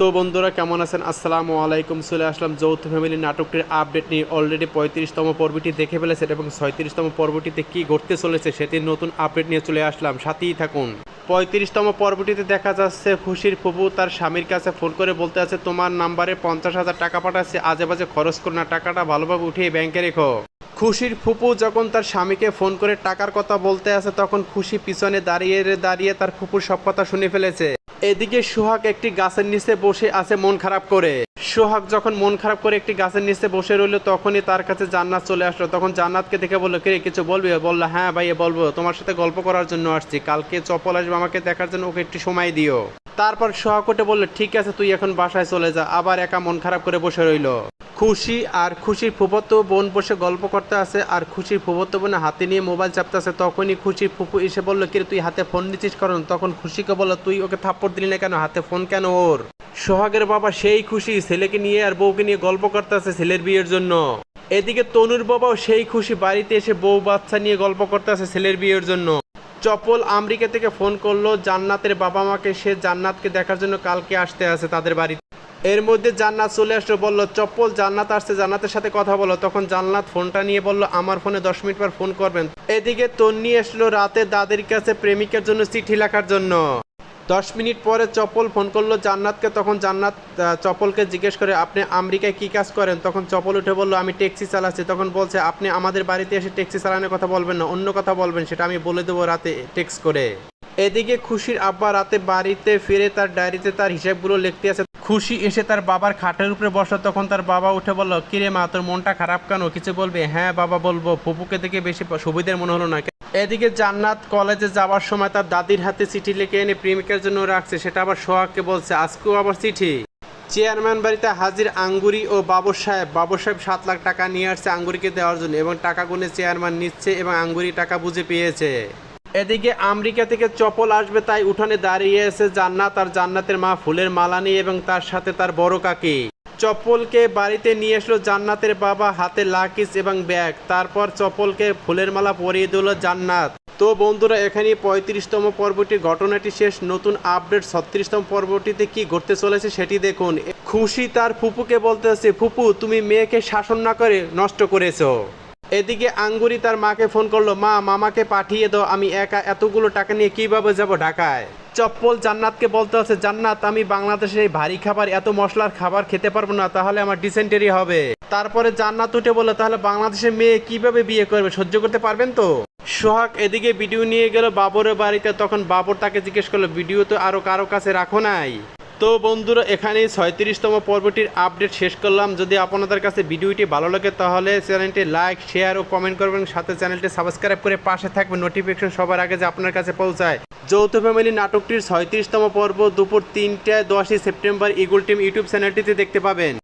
তো বন্ধুরা কেমন আছেন? আসসালামু আলাইকুম। চলে আসলাম যৌথ ফ্যামিলি নাটকটির আপডেট নিয়ে। অলরেডি পঁয়ত্রিশতম পর্বটি দেখে ফেলেছেন এবং ছয়ত্রিশতম পর্বটিতে কি ঘটতে চলেছে সেটির নতুন আপডেট নিয়ে চলে আসলাম। সাথেই থাকুন। পঁয়ত্রিশতম পর্বটিতে দেখা যাচ্ছে, খুশির ফুপু তার স্বামীর কাছে ফোন করে বলতে আছে, তোমার নাম্বারে পঞ্চাশ হাজার টাকা পাঠাচ্ছে। আজে বাজে খরচ করো না, টাকাটা ভালোভাবে উঠিয়ে ব্যাংকে রেখো। খুশির ফুপু যখন তার স্বামীকে ফোন করে টাকার কথা বলতে আছে তখন খুশি পিছনে দাঁড়িয়ে দাঁড়িয়ে তার ফুপুর সব কথা শুনে ফেলেছে। এদিকে সোহাগ একটি গাছের নিচে বসে আছে মন খারাপ করে। সোহাগ যখন মন খারাপ করে একটি গাছের নিচে বসে রইল, তখনই তার কাছে জান্নাত চলে আসলো। তখন জান্নাতকে দেখে বলল, কে কিছু বলবে? বলল হ্যাঁ ভাইয়া বলব। তোমার সাথে গল্প করার জন্য আসছি। কালকে চপল আসবে, আমাকে দেখার জন্য ওকে একটু সময় দিও। তারপর সোহাগ ওঠে বলল, ঠিক আছে, তুই এখন বাসায় চলে যা। আবার একা মন খারাপ করে বসে রইল। খুশি আর খুশির ফুফতো বোন বসে গল্প করতে আছে আর খুশির ফুফতো বোনে হাতে নিয়ে মোবাইল চাপতে আছে তখনই খুশির ফুফু এসে বলল, কিরে, তুই হাতে ফোন নিচ্ছিস কারণ তখন খুশিকে বলল, তুই ওকে থাপ্পড় দিলি না কেন? হাতে ফোন কেন ওর? সোহাগের বাবা সেই খুশি ছেলেকে নিয়ে আর বউকে নিয়ে গল্প করতে আছে ছেলের বিয়ের জন্য। এদিকে তনুর বাবাও সেই খুশি বাড়িতে এসে বউ বাচ্চা নিয়ে গল্প করতে আছে ছেলের বিয়ের জন্য। চপল আমেরিকা থেকে ফোন করল। জান্নাতের বাবা মাকে সে জান্নাতকে দেখার জন্য কালকে আসতে আছে তাদের বাড়িতে। এর মধ্যে জান্নাত চলে আসলো বলল চপ্পল জান্নাত আসছে জান্নাতের সাথে কথা বলো। তখন জান্নাত ফোনটা নিয়ে বলল আমার ফোনে দশ মিনিট পর ফোন করবেন। এদিকে তন্নি আসলো রাতে দাদির কাছে প্রেমিকার জন্য চিঠি লেখার জন্য। দশ মিনিট পরে চপল ফোন করল জান্নাতকে। তখন জান্নাত আহ, চপলকে জিজ্ঞেস করে আপনি আমেরিকায় কি কাজ করেন? তখন চপল উঠে বলল আমি ট্যাক্সি চালাচ্ছি। তখন বলছে আপনি আমাদের বাড়িতে এসে ট্যাক্সি চালানোর কথা বলবেন না অন্য কথা বলবেন সেটা আমি বলে দেবো রাতে টেক্স করে। এদিকে খুশির আব্বা রাতে বাড়িতে ফিরে তার ডায়েরিতে তার হিসাবগুলো লিখতে আছে খুশি এসে তার বাবার খাটের উপরে বসল, তখন তার বাবা উঠে বলল, কিরে মা, তোর মনটা খারাপ কেন? কিছু বলবে? হ্যাঁ বাবা, বলব। ফুপুকে দেখে বেশি সুবিধার মনে হলো না। এদিকে জান্নাত কলেজে যাওয়ার সময় তার দাদির হাতে চিঠি লিখে এনে প্রেমিকার জন্য রাখছে। সেটা আবার সোহাগকে বলছে, আজকেও আবার চিঠি? চেয়ারম্যান বাড়িতে হাজির আঙ্গুরি ও বাবর সাহেব বাবর সাহেব সাত লাখ টাকা নিয়ে আসছে আঙ্গুরিকে দেওয়ার জন্য এবং টাকা গুনে চেয়ারম্যান নিচ্ছে এবং আঙ্গুরি টাকা বুঝে পেয়েছে। এদিকে আমেরিকা থেকে চপল আসবে তাই উঠানে দাঁড়িয়ে আছে জান্নাত, আর জান্নাতের মা ফুলের মালা নিয়ে এবং তার সাথে তার বড় কাকি। চপ্পলকে বাড়িতে নিয়ে আসলো জান্নাতের বাবা হাতে লাকিস এবং ব্যাগ। তারপর চপ্পলকে ফুলের মালা পরিয়ে দিল জান্নাত। তো বন্ধুরা এখানে পঁয়ত্রিশতম পর্বটির ঘটনাটি শেষ। নতুন আপডেট ছত্রিশতম পর্বটিতে কি ঘটতে চলেছে সেটি দেখুন। খুশি তার ফুপুকে বলতেছে ফুপু, তুমি মেয়েকে শাসন না করে নষ্ট করেছ। এদিকে আঙ্গুরি তার মাকে ফোন করল, মা, মামাকে পাঠিয়ে দাও, আমি একা এতগুলো টাকা নিয়ে কীভাবে যাব ঢাকায়? চপ্পল জান্নাতকে বলতে হচ্ছে জান্নাত, আমি বাংলাদেশের এই ভারী খাবার, এত মশলার খাবার খেতে পারব না, তাহলে আমার ডিসেন্টারি হবে। তারপরে জান্নাত উঠে বলল, তাহলে বাংলাদেশের মেয়ে কীভাবে বিয়ে করবে, সহ্য করতে পারবেন তো? সোহাগ এদিকে ভিডিও নিয়ে গেল বাবরের বাড়িতে, তখন বাবর তাকে জিজ্ঞেস করল, ভিডিও তো আরও কারও কাছে রাখো নাই? তো বন্ধুরা এখানে ছয়ত্রিশতম পর্বটির আপডেট শেষ করলাম। যদি আপনাদের কাছে ভিডিওটি ভালো লাগে, তাহলে চ্যানেলটি লাইক, শেয়ার ও কমেন্ট করবেন। সাথে চ্যানেলটি সাবস্ক্রাইব করে পাশে থাকবে নোটিফিকেশন সবার আগে যে আপনার কাছে পৌঁছায়। যৌথ ফ্যামিলি নাটকটির ছয়ত্রিশতম পর্ব দুপুর তিনটায় দশই সেপ্টেম্বর ইগুল টিম ইউটিউব চ্যানেলটিতে দেখতে পাবেন।